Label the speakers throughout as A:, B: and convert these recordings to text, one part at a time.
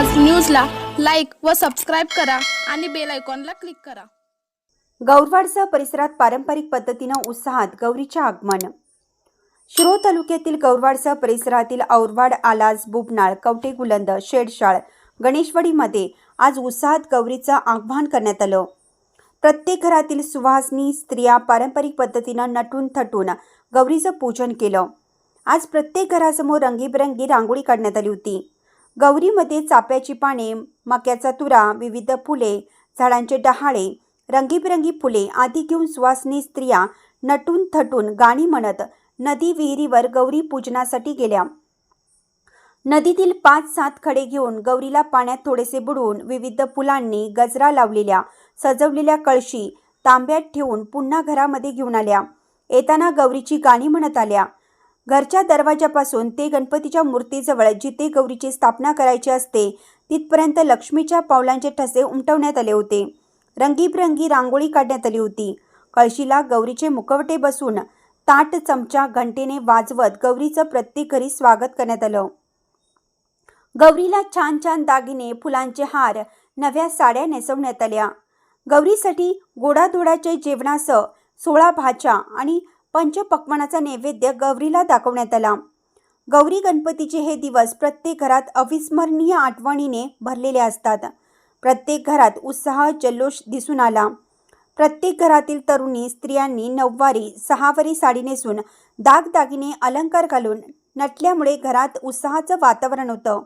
A: आज न्यूजला लाइक व सबस्क्राईब करा आणि बेल आयकॉनला क्लिक करा.
B: गौरवाडसह परिसरात पारंपरिक पद्धतीनं उत्साहात गौरीचे आगमन. शिरो तालुक्यातील गौरवाडसह परिसरातील औरवाड आलाज बुबनाळ कवटे गुलंद शेडशाळ गणेशवाडीमध्ये आज उत्साहात गौरीचं आगमन करण्यात आलं. प्रत्येक घरातील सुवासनी स्त्रिया पारंपरिक पद्धतीनं नटून थटून गौरीचं पूजन केलं. आज प्रत्येक घरासमोर रंगीबेरंगी रांगोळी काढण्यात आली होती. गौरीमध्ये चाप्याची पाने मक्याचा तुरा विविध फुले झाडांचे डहाळे रंगीबेरंगी फुले आदी घेऊन सुवासनी स्त्रिया नटून थटून गाणी म्हणत नदी विहिरीवर गौरी पूजनासाठी गेल्या. नदीतील पाच सात खडे घेऊन गौरीला पाण्यात थोडेसे बुडवून विविध फुलांनी गजरा लावलेल्या सजवलेल्या कळशी तांब्यात ठेवून पुन्हा घरामध्ये घेऊन आल्या. येताना गौरीची गाणी म्हणत आल्या. घरच्या दरवाजापासून ते गणपतीच्या मूर्तीजवळ जिथे गौरीची स्थापना करायची असते तिथपर्यंत लक्ष्मीच्या पावलांचे ठसे उमटवण्यात आले होते. रंगीबिरंगी रांगोळी काढण्यात आली होती. कळशीला गौरीचे मुखवटे बसून ताट चमचा घंटेने वाजवत गौरीचं प्रत्येक घरी स्वागत करण्यात आलं. गौरीला छान छान दागिने फुलांचे हार नव्या साड्या नेसवण्यात आल्या. गौरीसाठी गोडाधोडाच्या जेवणासह सोळा भाज्या आणि पंचपक्वानाचा नैवेद्य गौरीला दाखवण्यात आला. गौरी गणपतीचे हे दिवस प्रत्येक घरात अविस्मरणीय आठवणीने भरलेले असतात. प्रत्येक घरात उत्साह जल्लोष दिसून आला. प्रत्येक घरातील तरुणी स्त्रियांनी नऊवारी सहावारी साडी नेसून दागदागिने अलंकार घालून नटल्यामुळे घरात उत्साहाचं वातावरण होतं.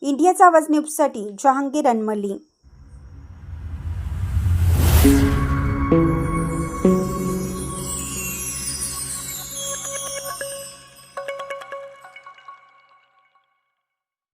B: इंडियाचा आवाज न्यूजसाठी जहांगीर अनमली.